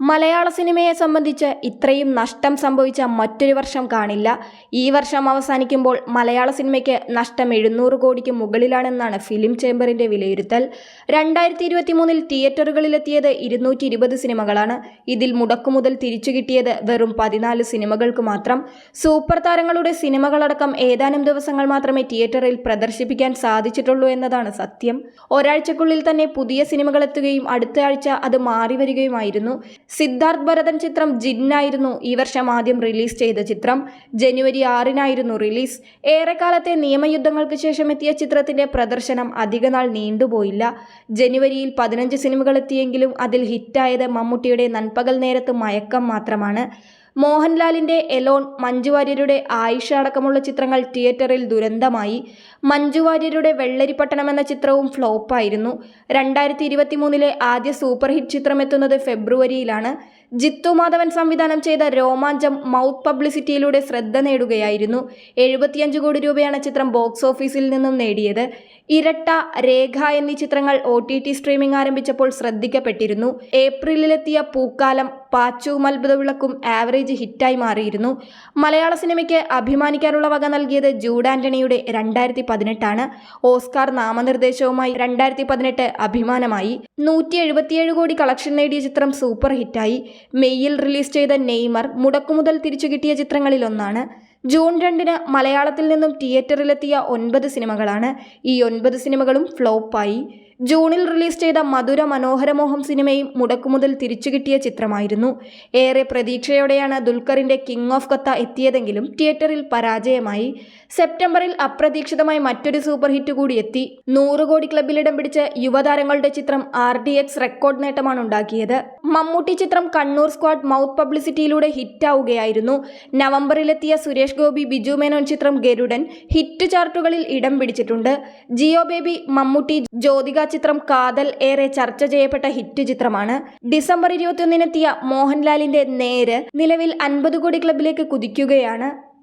മലയാള സിനിമയെ സംബന്ധിച്ച് ഇത്രയും നഷ്ടം സംഭവിച്ച മറ്റൊരു വർഷം കാണില്ല. ഈ വർഷം അവസാനിക്കുമ്പോൾ മലയാള സിനിമയ്ക്ക് നഷ്ടം എഴുന്നൂറ് കോടിക്ക് മുകളിലാണെന്നാണ് ഫിലിം ചേംബറിന്റെ വിലയിരുത്തൽ. രണ്ടായിരത്തി ഇരുപത്തി മൂന്നിൽ തിയേറ്ററുകളിലെത്തിയത് ഇരുന്നൂറ്റി ഇരുപത് സിനിമകളാണ്. ഇതിൽ മുടക്കുമുതൽ തിരിച്ചു കിട്ടിയത് വെറും പതിനാല് സിനിമകൾക്ക് മാത്രം. സൂപ്പർ താരങ്ങളുടെ സിനിമകളടക്കം ഏതാനും ദിവസങ്ങൾ മാത്രമേ തിയേറ്ററിൽ പ്രദർശിപ്പിക്കാൻ സാധിച്ചിട്ടുള്ളൂ എന്നതാണ് സത്യം. ഒരാഴ്ചക്കുള്ളിൽ തന്നെ പുതിയ സിനിമകൾ എത്തുകയും അടുത്ത ആഴ്ച അത് മാറി വരികയുമായിരുന്നു. സിദ്ധാർത്ഥ് ഭരതൻ ചിത്രം ജിന്നായിരുന്നു ഈ വർഷം ആദ്യം റിലീസ് ചെയ്ത ചിത്രം. ജനുവരി ആറിനായിരുന്നു റിലീസ്. ഏറെക്കാലത്തെ നിയമയുദ്ധങ്ങൾക്ക് ശേഷം എത്തിയ ചിത്രത്തിന്റെ പ്രദർശനം അധികനാൾ നീണ്ടുപോയില്ല. ജനുവരിയിൽ പതിനഞ്ച് സിനിമകൾ എത്തിയെങ്കിലും അതിൽ ഹിറ്റായത് മമ്മൂട്ടിയുടെ നൻപകൽ നേരത്ത് മയക്കം മാത്രമാണ്. മോഹൻലാലിന്റെ എലോൺ മഞ്ജുവാര്യരുടെ ആയിഷ അടക്കമുള്ള ചിത്രങ്ങൾ തിയേറ്ററിൽ ദുരന്തമായി. മഞ്ജുവാര്യരുടെ വെള്ളരിപ്പട്ടണം എന്ന ചിത്രവും ഫ്ലോപ്പായിരുന്നു. രണ്ടായിരത്തി ഇരുപത്തി മൂന്നിലെ ആദ്യ സൂപ്പർ ഹിറ്റ് ചിത്രം എത്തുന്നത് ഫെബ്രുവരിയിലാണ്. ജിത്തു മാധവൻ സംവിധാനം ചെയ്ത രോമാഞ്ചം മൗത്ത് പബ്ലിസിറ്റിയിലൂടെ ശ്രദ്ധ നേടുകയായിരുന്നു. എഴുപത്തിയഞ്ച് കോടി രൂപയാണ് ചിത്രം ബോക്സ് ഓഫീസിൽ നിന്നും നേടിയത്. ഇരട്ട രേഖ എന്നീ ചിത്രങ്ങൾ ഒ ടി ടി സ്ട്രീമിംഗ് ആരംഭിച്ചപ്പോൾ ശ്രദ്ധിക്കപ്പെട്ടിരുന്നു. ഏപ്രിലിലെത്തിയ പൂക്കാലം പാച്ചുവും അത്ഭുതവിളക്കും ആവറേജ് ഹിറ്റായി മാറിയിരുന്നു. മലയാള സിനിമയ്ക്ക് അഭിമാനിക്കാനുള്ള വക നൽകിയത് ജൂഡ് ആന്റണിയുടെ രണ്ടായിരത്തി പതിനെട്ടാണ് ഓസ്കാർ നാമനിർദ്ദേശവുമായി രണ്ടായിരത്തി പതിനെട്ട് അഭിമാനമായി. നൂറ്റി എഴുപത്തിയേഴ് കോടി കളക്ഷൻ നേടിയ ചിത്രം സൂപ്പർ ഹിറ്റായി. മെയ്യിൽ റിലീസ് ചെയ്ത നെയ്മർ മുടക്കുമുതൽ തിരിച്ചു കിട്ടിയ ചിത്രങ്ങളിലൊന്നാണ്. ജൂൺ രണ്ടിന് മലയാളത്തിൽ നിന്നും തിയേറ്ററിലെത്തിയ ഒൻപത് സിനിമകളാണ്. ഈ ഒൻപത് സിനിമകളും ഫ്ലോപ്പായി. ജൂണിൽ റിലീസ് ചെയ്ത മധുര മനോഹരമോഹം സിനിമയും മുടക്കുമുതൽ തിരിച്ചു കിട്ടിയ ചിത്രമായിരുന്നു. ഏറെ പ്രതീക്ഷയോടെയാണ് ദുൽഖറിന്റെ കിങ് ഓഫ് കത്ത എത്തിയതെങ്കിലും തിയേറ്ററിൽ പരാജയമായി. സെപ്റ്റംബറിൽ അപ്രതീക്ഷിതമായി മറ്റൊരു സൂപ്പർ ഹിറ്റ് കൂടി എത്തി. നൂറ് കോടി ക്ലബിലിടം പിടിച്ച യുവതാരങ്ങളുടെ ചിത്രം ആർ ഡി എക്സ് റെക്കോർഡ് നേട്ടമാണ് ഉണ്ടാക്കിയത്. മമ്മൂട്ടി ചിത്രം കണ്ണൂർ സ്ക്വാഡ് മൗത്ത് പബ്ലിസിറ്റിയിലൂടെ ഹിറ്റാവുകയായിരുന്നു നവംബറിലെത്തിയ സുരേഷ് ഗോപി ബിജു മേനോൻ ചിത്രം ഗരുഡൻ ഹിറ്റ് ചാർട്ടുകളിൽ ഇടം പിടിച്ചിട്ടുണ്ട്. ജിയോ ബേബി മമ്മൂട്ടി ജ്യോതിക ചിത്രം കാതൽ ഏറെ ചർച്ച ചെയ്യപ്പെട്ട ഹിറ്റ് ചിത്രമാണ്. ഡിസംബർ ഇരുപത്തിയൊന്നിനെത്തിയ മോഹൻലാലിന്റെ നേര് നിലവിൽ അൻപത് കോടി ക്ലബിലേക്ക് കുതിക്കുകയാണ്.